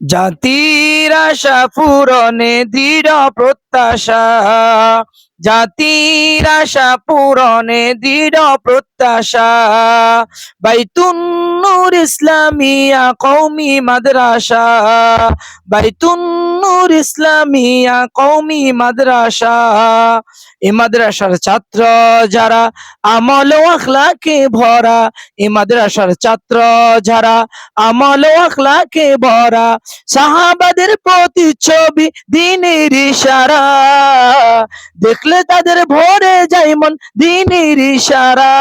জাতির আশা পূরণে দৃঢ় প্রত্যাশা। জাতির আশা পূরণে দৃঢ় প্রত্যাশা। বাইতুন্নুর ইসলামিয়া কৌমি মাদ্রাসা। বাইতুন্নুর ইসলামিয়া কৌমি মাদ্রাসা। এ মাদ্রাসার ছাত্র যারা আমল আখলাকে ভরা, এ মাদ্রাসার ছাত্র যারা আমল আখলাকে ভরা, সাহাবাদের প্রতিচ্ছবি দিনের ইশারা। দেখলে তাদের ভরে যায় মন। দিনের ইশারা,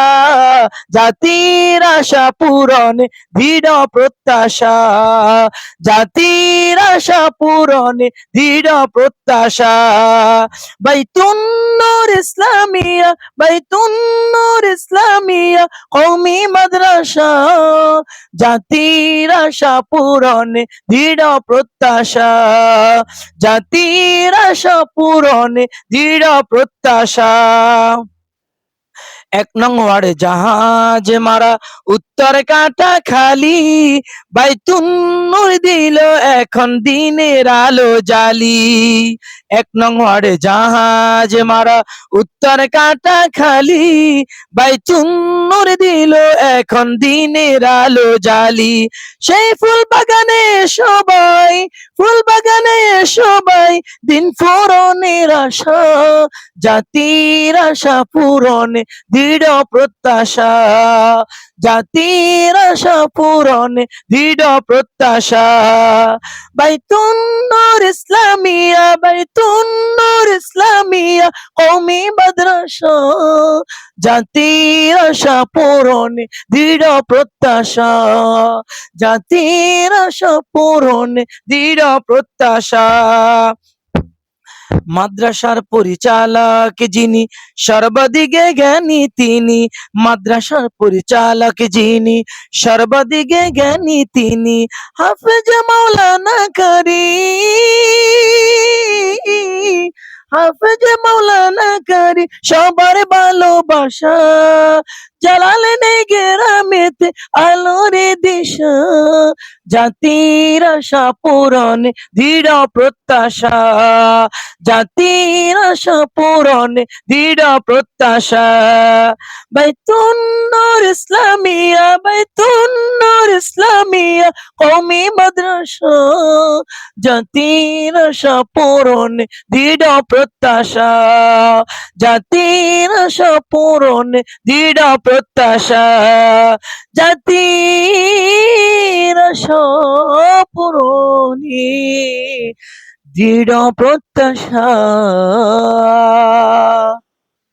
জাতির আশা পূরণে, দৃঢ় প্রত্যাশা। জাতির আশা পূরণে, দৃঢ় প্রত্যাশা। বাইতুন্নুর ইসলামিয়া বাইতুন্নুর ইসলামিয়া কৌমি মাদ্রাসা। জাতির আশা পূরণে, দৃঢ় প্রত্যাশা। জাতির আশা পূরণে, দৃঢ় প্রত্যাশা। এক নং ওয়ার্ডে জাহাজ মারা উত্তর কাটা খালি বাইতুন্নুর দিল এখন দিনের আলো জালি। এক নং ওয়ার্ডে জাহাজ মারা, উত্তর কাটা খালি বাইতুন্নুর দিল এখন দিনের আলো জালি। সেই ফুল বাগানে সবাই ফুল বাগানে সবাই দিন পূরণের আশা, জাতির আশা পূরণে দৃঢ় প্রত্যাশা। জাতির আশা পূরণে দৃঢ় প্রত্যাশা। বাইতুন্নুর ইসলামিয়া বাইতুন্নুর ইসলামিয়া কৌমি মাদ্রাসা। জাতির আশা পূরণে দৃঢ় প্রত্যাশা। জাতির আশা পূরণে দৃঢ় প্রত্যাশা। মাদ্রাসার পরিচালক যিনি, সর্বদিকে জ্ঞানী তিনি। মাদ্রাসার পরিচালক যিনি, সর্বদিকে জ্ঞানী তিনি। হাফেজ মাওলানা করি হাফেজ মাওলানা করি সবার ভালোবাসা জালালেনে গেরামেতে আলোরে দিশা, জাতির আশা পূরণে দৃঢ় প্রত্যাশা, জাতির আশা পূরণে দৃঢ় প্রত্যাশা। বাইতুন্নুর ইসলামিয়া বাইতুন্নুর ইসলামিয়া কমি মাদ্রাসা, জাতির আশা পূরণে দৃঢ় প্রত্যাশা, জাতির আশা পূরণে দৃঢ় প্রত্যাশা। জাতির পূরণে দৃঢ় প্রত্যাশা।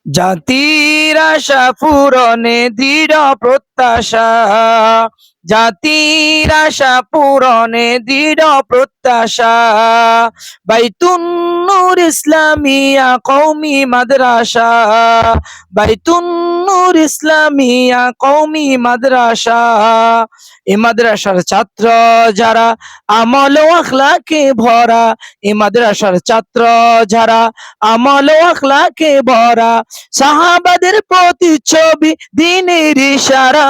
জাতির আশা পূরণে দৃঢ় প্রত্যাশা। জাতির আশা পূরণে দৃঢ় প্রত্যাশা। বাইতুন্নুর ইসলামিয়া কৌমি মাদ্রাসা। বাইতুন্নুর ইসলামিয়া কৌমি মাদ্রাসা। এ মাদ্রাসার ছাত্র যারা আমল ও আখলাকে ভরা, এ মাদ্রাসার ছাত্র যারা আমল ও আখলাকে ভরা, সাহাবাদের প্রতিচ্ছবি দিনের ইশারা।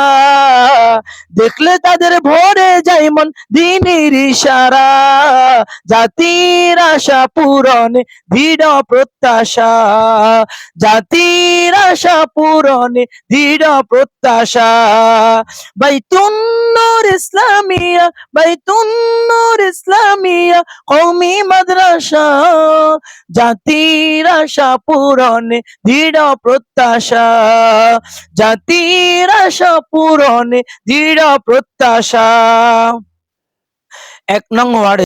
দেখলে তাদের ভরে যায় মন। দিনের ইশারা, জাতির আশা পূরণে, দৃঢ় প্রত্যাশা। জাতির আশা পূরণে, দৃঢ় প্রত্যাশা। বাই তুন্নর ইসলামিয়া, বাইতুন্নুর ইসলামিয়া কৌমি মাদ্রাসা। জাতির আশা পূরণে দৃঢ় প্রত্যাশা। জাতির আশা পূরণে দৃঢ় প্রত্যাশা। এক নং ওয়ার্ডে